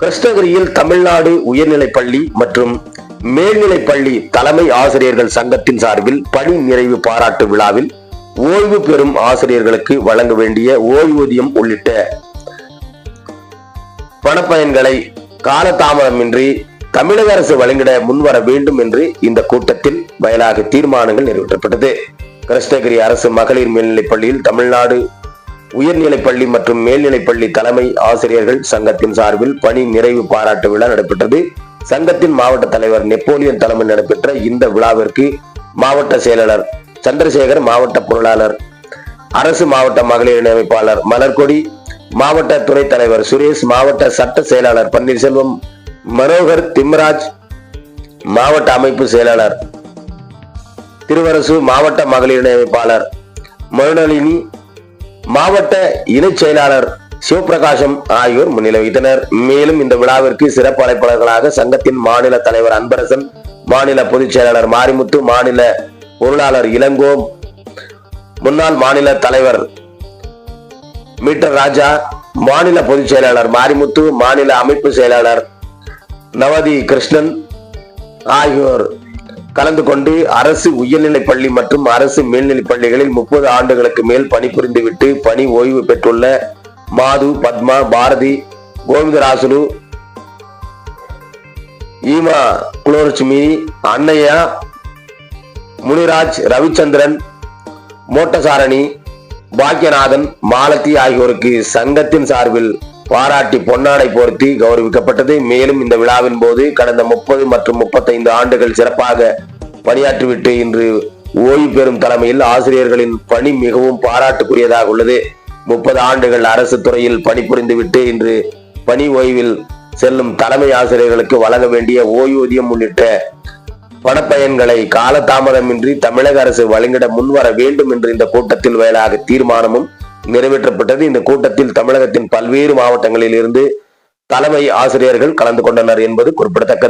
கிருஷ்ணகிரியில் தமிழ்நாடு உயர்நிலைப் பள்ளி மற்றும் மேல்நிலைப் பள்ளி தலைமை ஆசிரியர்கள் சங்கத்தின் சார்பில் பணி நிறைவு பாராட்டு விழாவில் ஓய்வு பெறும் ஆசிரியர்களுக்கு வழங்க வேண்டிய ஓய்வூதியம் உள்ளிட்ட பணப்பயன்களை காலதாமதமின்றி தமிழக அரசு வழங்கிட முன்வர வேண்டும் என்று இந்த கூட்டத்தில் வயலாக தீர்மானங்கள் நிறைவேற்றப்பட்டது. கிருஷ்ணகிரி அரசு மகளிர் மேல்நிலைப் பள்ளியில் தமிழ்நாடு உயர்நிலைப்பள்ளி மற்றும் மேல்நிலைப்பள்ளி தலைமை ஆசிரியர்கள் சங்கத்தின் சார்பில் பணி நிறைவு பாராட்டு விழா நடைபெற்றது. சங்கத்தின் மாவட்ட தலைவர் நெப்போலியன் தலைமையில் நடைபெற்ற இந்த விழாவிற்கு மாவட்ட செயலாளர் சந்திரசேகர் மாவட்ட பொருளாளர் அரசு மாவட்ட மகளிர் அமைப்பாளர் மலர்கொடி மாவட்ட துணைத் தலைவர் சுரேஷ் மாவட்ட சட்ட செயலாளர் பன்னீர்செல்வம் மனோகர் திம்ராஜ் மாவட்ட அமைப்பு செயலாளர் திருவரசு மாவட்ட மகளிர் அமைப்பாளர் மருணலினி மாவட்ட இணைச் செயலாளர் சிவபிரகாசம் ஆகியோர் முன்னிலை வைத்தனர் மேலும் இந்த விழாவிற்கு சிறப்பு அழைப்பாளர்களாக சங்கத்தின் மாநில தலைவர் அன்பரசன் மாநில பொதுச் செயலாளர் மாரிமுத்து மாநில பொருளாளர் இளங்கோ முன்னாள் மாநில தலைவர் மீட்டர் ராஜா மாநில பொதுச் செயலாளர் மாரிமுத்து மாநில அமைப்பு செயலாளர் நவதி கிருஷ்ணன் ஆகியோர் கலந்து கொண்டு அரசு உயர்நிலைப் பள்ளி மற்றும் அரசு மேல்நிலைப் பள்ளிகளில் முப்பது ஆண்டுகளுக்கு மேல் பணிபுரிந்துவிட்டு பணி ஓய்வு பெற்றுள்ள மாது பத்மா பாரதி கோவிந்தராசுலு ஈமா குலோலட்சுமி அன்னையா முனிராஜ் ரவிச்சந்திரன் மோட்டசாரணி பாக்கியநாதன் மாலதி ஆகியோருக்கு சங்கத்தின் சார்பில் பாராட்டி பொன்னாடை போர்த்தி கௌரவிக்கப்பட்டது. மேலும் இந்த விழாவின் போது கடந்த முப்பது மற்றும் முப்பத்தைந்து ஆண்டுகள் சிறப்பாக பணியாற்றிவிட்டு இன்று ஓய்வு பெறும் தலைமையில் ஆசிரியர்களின் பணி மிகவும் பாராட்டுக்குரியதாக உள்ளது. முப்பது ஆண்டுகள் அரசு துறையில் பணிபுரிந்துவிட்டு இன்று பணி ஓய்வில் செல்லும் தலைமை ஆசிரியர்களுக்கு வழங்க வேண்டிய ஓய்வூதியம் உள்ளிட்ட பணப்பயன்களை காலதாமதமின்றி தமிழக அரசு வழங்கிட முன்வர வேண்டும் என்று இந்த கூட்டத்தில் வயலாக தீர்மானமும் நிறைவேற்றப்பட்டது. இந்த கூட்டத்தில் தமிழகத்தின் பல்வேறு மாவட்டங்களில் இருந்து தலைமை ஆசிரியர்கள் கலந்து கொண்டனர் என்பது குறிப்பிடத்தக்கது.